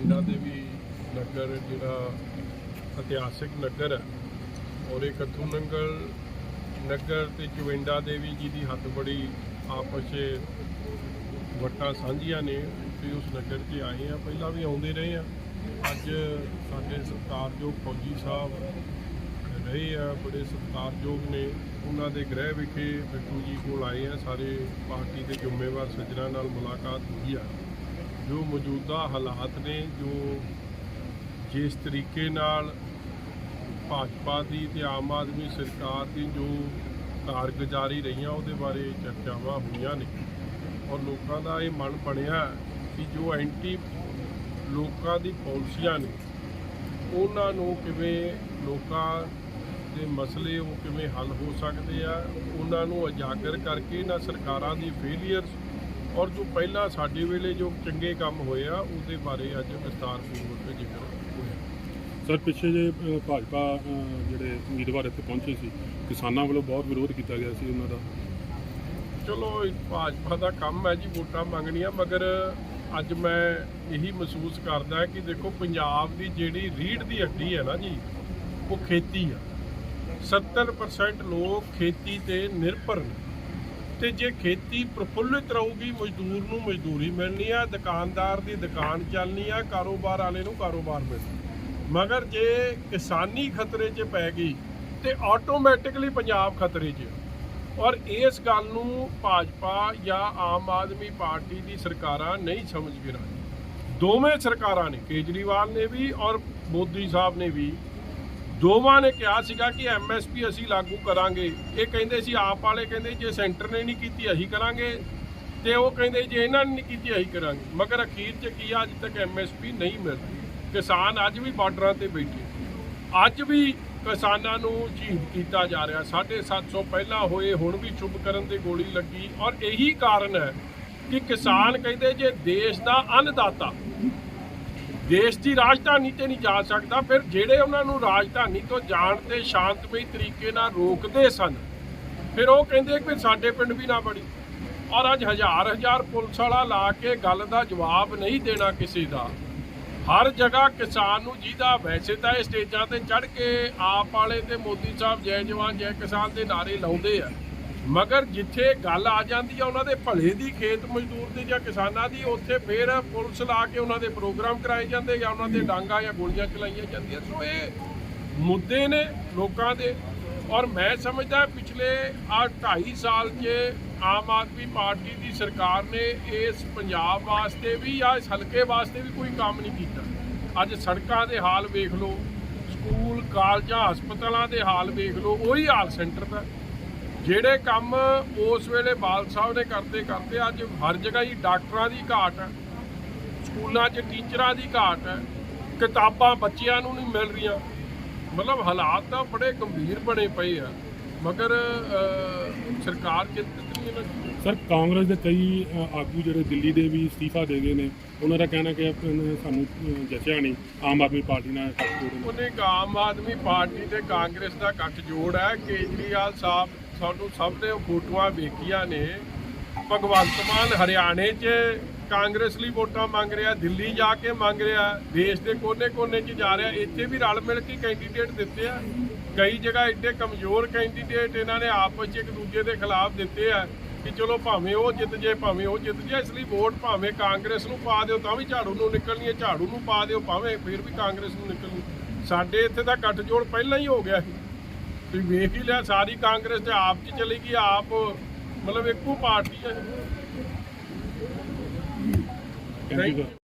ਚਵਿੰਡਾ ਦੇ ਵੀ ਨਗਰ ਜਿਹੜਾ ਇਤਿਹਾਸਿਕ ਨਗਰ ਹੈ, ਔਰ ਇਹ ਕੱਥੂ ਨੰਗਲ ਨਗਰ ਤੇ ਚਵਿੰਡਾ ਦੇਵੀ ਜੀ ਦੀ ਹੱਥ ਬੜੀ ਆਪਸ 'ਚ ਵਟਾਂ ਸਾਂਝੀਆਂ ਨੇ, ਤੇ ਉਸ ਨਗਰ 'ਚ ਆਏ ਆ ਪਹਿਲਾਂ ਵੀ ਆਉਂਦੇ ਰਹੇ ਆ ਅੱਜ ਸਾਡੇ ਸਤਿਕਾਰਯੋਗ ਫੌਜੀ ਸਾਹਿਬ ਰਹੇ ਆ, ਬੜੇ ਸਤਿਕਾਰਯੋਗ ਨੇ। ਉਹਨਾਂ ਦੇ ਗ੍ਰਹਿ ਵਿਖੇ ਬਿੱਟੂ ਜੀ ਕੋਲ ਆਏ ਆ। ਸਾਰੇ ਪਾਰਟੀ ਦੇ ਜ਼ਿੰਮੇਵਾਰ ਸੱਜਣਾ ਨਾਲ ਮੁਲਾਕਾਤ ਹੋਈ ਆ। ਜੋ ਮੌਜੂਦਾ ਹਾਲਾਤ ਨੇ, ਜੋ ਜਿਸ ਤਰੀਕੇ ਨਾਲ ਭਾਜਪਾ ਦੀ ਤੇ ਆਮ ਆਦਮੀ ਸਰਕਾਰ ਦੀ ਜੋ ਕਾਰਗੁਜ਼ਾਰੀ ਰਹੀਆਂ, ਉਹਦੇ ਬਾਰੇ ਚਰਚਾਵਾਂ ਹੋਈਆਂ ਨੇ। ਔਰ ਲੋਕਾਂ ਦਾ ਇਹ ਮਨ ਬਣਿਆ ਕਿ ਜੋ ਐਂਟੀ ਲੋਕਾਂ ਦੀ ਪਾਲਿਸੀਆਂ ਨੇ, ਉਹਨਾਂ ਨੂੰ ਕਿਵੇਂ ਲੋਕਾਂ ਦੇ ਮਸਲੇ ਉਹ ਕਿਵੇਂ ਹੱਲ ਹੋ ਸਕਦੇ ਆ, ਉਹਨਾਂ ਨੂੰ ਉਜਾਗਰ ਕਰਕੇ ਇਹਨਾਂ ਸਰਕਾਰਾਂ ਦੀ ਫੇਲੀਅਰਸ ਔਰ ਜੋ ਪਹਿਲਾਂ ਸਾਡੇ ਵੇਲੇ ਜੋ ਚੰਗੇ ਕੰਮ ਹੋਏ ਆ ਉਹਦੇ ਬਾਰੇ ਅੱਜ ਵਿਸਤਾਰਪੂਰਵਕ ਜ਼ਿਕਰ ਹੋਇਆ। ਸਰ ਪਿੱਛੇ ਜੇ ਅ, ਭਾਜਪਾ ਅ, ਜਿਹੜੇ ਉਮੀਦਵਾਰ ਇੱਥੇ ਪਹੁੰਚੇ ਸੀ ਕਿਸਾਨਾਂ ਵੱਲੋਂ ਬਹੁਤ ਵਿਰੋਧ ਕੀਤਾ ਗਿਆ ਸੀ ਉਹਨਾਂ ਦਾ। ਚਲੋ ਇਹ ਭਾਜਪਾ ਦਾ ਕੰਮ ਹੈ ਜੀ ਵੋਟਾਂ ਮੰਗਣੀਆਂ ਮਗਰ ਅੱਜ ਮੈਂ ਇਹੀ ਮਹਿਸੂਸ ਕਰਦਾ ਕਿ ਦੇਖੋ ਪੰਜਾਬ ਦੀ ਜਿਹੜੀ ਰੀੜ ਦੀ ਹੱਡੀ ਹੈ ਨਾ ਜੀ ਉਹ ਖੇਤੀ ਆ। 70% ਲੋਕ ਖੇਤੀ ਤੇ ਨਿਰਭਰ ਨੇ। ਤੇ ਜੇ ਖੇਤੀ ਪ੍ਰਫੁੱਲਿਤ ਰਹੂਗੀ, ਮਜ਼ਦੂਰ ਨੂੰ ਮਜ਼ਦੂਰੀ ਮਿਲਣੀ ਆ, ਦੁਕਾਨਦਾਰ ਦੀ ਦੁਕਾਨ ਚੱਲਣੀ ਆ, ਕਾਰੋਬਾਰ ਵਾਲੇ ਨੂੰ ਕਾਰੋਬਾਰ ਮਿਲਣਾ। ਮਗਰ ਜੇ ਕਿਸਾਨੀ ਖਤਰੇ 'ਚ ਪੈ ਗਈ ਤੇ ਆਟੋਮੈਟਿਕਲੀ ਪੰਜਾਬ ਖਤਰੇ 'ਚ ਔਰ ਇਸ ਗੱਲ ਨੂੰ ਭਾਜਪਾ ਜਾਂ ਆਮ ਆਦਮੀ ਪਾਰਟੀ ਦੀ ਸਰਕਾਰਾਂ ਨਹੀਂ ਸਮਝ ਕੇ ਰਹੀਆਂ ਦੋਵੇਂ ਸਰਕਾਰਾਂ ਨੇ, ਕੇਜਰੀਵਾਲ ਨੇ ਵੀ ਔਰ ਮੋਦੀ ਸਾਹਿਬ ਨੇ ਵੀ ਦੋਵਾਂ ਨੇ ਕਿਹਾ ਸੀਗਾ ਕਿ ਐਮਐਸਪੀ ਅਸੀਂ ਲਾਗੂ ਕਰਾਂਗੇ। ਇਹ ਕਹਿੰਦੇ ਸੀ ਆਪ ਵਾਲੇ ਕਹਿੰਦੇ ਜੇ ਸੈਂਟਰ ਨੇ ਨਹੀਂ ਕੀਤੀ ਅਸੀਂ ਕਰਾਂਗੇ। ਤੇ ਉਹ ਕਹਿੰਦੇ ਜੇ ਇਹਨਾਂ ਨੇ ਨਹੀਂ ਕੀਤੀ ਅਸੀਂ ਕਰਾਂਗੇ। ਮਗਰ ਅਖੀਰ 'ਚ ਕੀ ਆ, ਅੱਜ ਤੱਕ ਐਮਐਸਪੀ ਨਹੀਂ ਮਿਲਦੀ। ਕਿਸਾਨ ਅੱਜ ਵੀ ਬਾਰਡਰਾਂ ਤੇ ਬੈਠੇ। ਅੱਜ ਵੀ ਕਿਸਾਨਾਂ ਨੂੰ ਸ਼ਹੀਦ ਕੀਤਾ ਜਾ ਰਿਹਾ। 750 ਪਹਿਲਾਂ ਹੋਏ ਹੁਣ ਵੀ ਚੁੱਪ ਕਰਨ ਤੇ ਗੋਲੀ ਲੱਗੀ। ਔਰ ਇਹੀ ਕਾਰਨ ਹੈ ਕਿ ਕਿਸਾਨ ਕਹਿੰਦੇ ਜੇ ਦੇਸ਼ ਦਾ ਅੰਨਦਾਤਾ ਦੇਸ਼ ਦੀ ਰਾਜਧਾਨੀ ਤੇ ਨਹੀਂ ਜਾ ਸਕਦਾ, ਫਿਰ ਜਿਹੜੇ ਉਹਨਾਂ ਨੂੰ ਰਾਜਧਾਨੀ ਤੋਂ ਜਾਣ ਤੇ ਸ਼ਾਂਤਮਈ ਤਰੀਕੇ ਨਾਲ ਰੋਕਦੇ ਸਨ, ਫਿਰ ਉਹ ਕਹਿੰਦੇ ਕਿ ਸਾਡੇ ਪਿੰਡ ਵੀ ਨਾ ਬੜੀ ਔਰ ਅੱਜ ਹਜ਼ਾਰ ਹਜ਼ਾਰ ਪੁਲਿਸ ਵਾਲਾ ਲਾ ਕੇ ਗੱਲ ਦਾ ਜਵਾਬ ਨਹੀਂ ਦੇਣਾ ਕਿਸੇ ਦਾ। ਹਰ ਜਗ੍ਹਾ ਕਿਸਾਨ ਨੂੰ ਜਿਹਦਾ ਵੈਸੇ ਤਾਂ ਇਹ ਸਟੇਜਾਂ ਤੇ ਚੜ ਕੇ ਆਪ ਵਾਲੇ ਤੇ ਮੋਦੀ ਸਾਹਿਬ, ਜੈ ਜਵਾਨ, ਜੈ ਕਿਸਾਨ ਦੇ ਨਾਰੇ ਲਾਉਂਦੇ ਆ। ਮਗਰ ਜਿੱਥੇ ਗੱਲ ਆ ਜਾਂਦੀ ਆ ਉਹਨਾਂ ਦੇ ਭਲੇ ਦੀ ਖੇਤ ਮਜ਼ਦੂਰ ਦੀ ਜਾਂ ਕਿਸਾਨਾਂ ਦੀ ਉੱਥੇ ਫੇਰ ਪੁਲਿਸ ਲਾ ਕੇ ਉਹਨਾਂ ਦੇ ਪ੍ਰੋਗਰਾਮ ਕਰਾਏ ਜਾਂਦੇ ਜਾਂ ਉਹਨਾਂ ਦੇ ਡਾਂਗਾ ਜਾਂ ਗੋਲੀਆਂ ਚਲਾਈਆਂ ਜਾਂਦੀਆਂ। ਸੋ ਇਹ ਮੁੱਦੇ ਨੇ ਲੋਕਾਂ ਦੇ ਔਰ ਮੈਂ ਸਮਝਦਾ ਪਿਛਲੇ ਆ 2.5 ਸਾਲ 'ਚ ਆਮ ਆਦਮੀ ਪਾਰਟੀ ਦੀ ਸਰਕਾਰ ਨੇ ਇਸ ਪੰਜਾਬ ਵਾਸਤੇ ਵੀ ਜਾਂ ਇਸ ਹਲਕੇ ਵਾਸਤੇ ਵੀ ਕੋਈ ਕੰਮ ਨਹੀਂ ਕੀਤਾ। ਅੱਜ ਸੜਕਾਂ ਦੇ ਹਾਲ ਵੇਖ ਲਓ ਸਕੂਲ ਕਾਲਜਾਂ ਹਸਪਤਾਲਾਂ ਦੇ ਹਾਲ ਵੇਖ ਲਓ ਉਹੀ ਹਾਲ ਸੈਂਟਰ ਦਾ। ਜਿਹੜੇ ਕੰਮ ਉਸ ਵੇਲੇ ਬਾਲ ਸਾਹਿਬ ਨੇ ਕਰਦੇ ਕਰਦੇ ਅੱਜ ਹਰ ਜਗ੍ਹਾ ਹੀ ਡਾਕਟਰਾਂ ਦੀ ਘਾਟ ਹੈ ਸਕੂਲਾਂ 'ਚ ਟੀਚਰਾਂ ਦੀ ਘਾਟ ਹੈ ਕਿਤਾਬਾਂ ਬੱਚਿਆਂ ਨੂੰ ਨਹੀਂ ਮਿਲ ਰਹੀਆਂ। ਮਤਲਬ ਹਾਲਾਤ ਤਾਂ ਬੜੇ ਗੰਭੀਰ ਬਣੇ ਪਏ ਆ। ਮਗਰ ਸਰਕਾਰ ਚਿੰਤਤ ਨਹੀਂ ਇਹਨਾਂ ਸਰ ਕਾਂਗਰਸ ਦੇ ਕਈ ਆਗੂ ਜਿਹੜੇ ਦਿੱਲੀ ਦੇ ਵੀ ਅਸਤੀਫਾ ਦੇ ਗਏ ਨੇ ਉਹਨਾਂ ਦਾ ਕਹਿਣਾ ਕਿ ਸਾਨੂੰ ਜਚਿਆ ਨਹੀਂ। ਆਮ ਆਦਮੀ ਪਾਰਟੀ ਨਾਲ ਗੱਠਜੋੜ ਨਾਲ। ਉਹਨੇ ਆਮ ਆਦਮੀ ਪਾਰਟੀ ਤੇ ਕਾਂਗਰਸ ਦਾ ਗੱਠਜੋੜ ਹੈ। ਕੇਜਰੀਵਾਲ ਸਾਹਿਬ ਤੁਹਾਨੂੰ ਸਭ ਨੇ ਉਹ ਫੋਟੋਆਂ ਵੇਖੀਆਂ ਨੇ। ਭਗਵੰਤ ਮਾਨ ਹਰਿਆਣੇ 'ਚ ਕਾਂਗਰਸ ਲਈ ਵੋਟਾਂ ਮੰਗ ਰਿਹਾ, ਦਿੱਲੀ ਜਾ ਕੇ ਮੰਗ ਰਿਹਾ, ਦੇਸ਼ ਦੇ ਕੋਨੇ-ਕੋਨੇ 'ਚ ਜਾ ਰਿਹਾ, ਇੱਥੇ ਵੀ ਰਲ ਮਿਲ ਕੇ ਕੈਂਡੀਡੇਟ ਦਿੱਤੇ ਆ। ਕਈ ਜਗ੍ਹਾ ਇੱਡੇ ਕਮਜ਼ੋਰ ਕੈਂਡੀਡੇਟ ਇਹਨਾਂ ਨੇ ਆਪਸ 'ਚ ਇੱਕ ਦੂਜੇ ਦੇ ਖਿਲਾਫ ਦਿੱਤੇ ਆ ਕਿ ਚਲੋ ਭਾਵੇਂ ਉਹ ਜਿੱਤ ਜੇ, ਭਾਵੇਂ ਉਹ ਜਿੱਤ ਜੇ, ਇਸ ਲਈ ਵੋਟ ਭਾਵੇਂ ਕਾਂਗਰਸ ਨੂੰ ਪਾ ਦਿਓ ਤਾਂ ਵੀ ਝਾੜੂ ਨੂੰ ਨਿਕਲਣੀ ਹੈ, ਝਾੜੂ ਨੂੰ ਪਾ ਦਿਓ, ਭਾਵੇਂ ਫਿਰ ਵੀ ਕਾਂਗਰਸ ਨੂੰ ਨਿਕਲਣੀ। ਸਾਡੇ ਇੱਥੇ ਤਾਂ ਗੱਠਜੋੜ ਪਹਿਲਾਂ ਹੀ ਹੋ ਗਿਆ ਸੀ। ਤੁਸੀਂ ਵੇਖ ਹੀ ਲਿਆ ਸਾਰੀ ਕਾਂਗਰਸ ਤੇ ਆਪ 'ਚ ਚਲੀ ਗਈ ਆਪ ਮਤਲਬ ਇੱਕੋ ਪਾਰਟੀ ਹੈ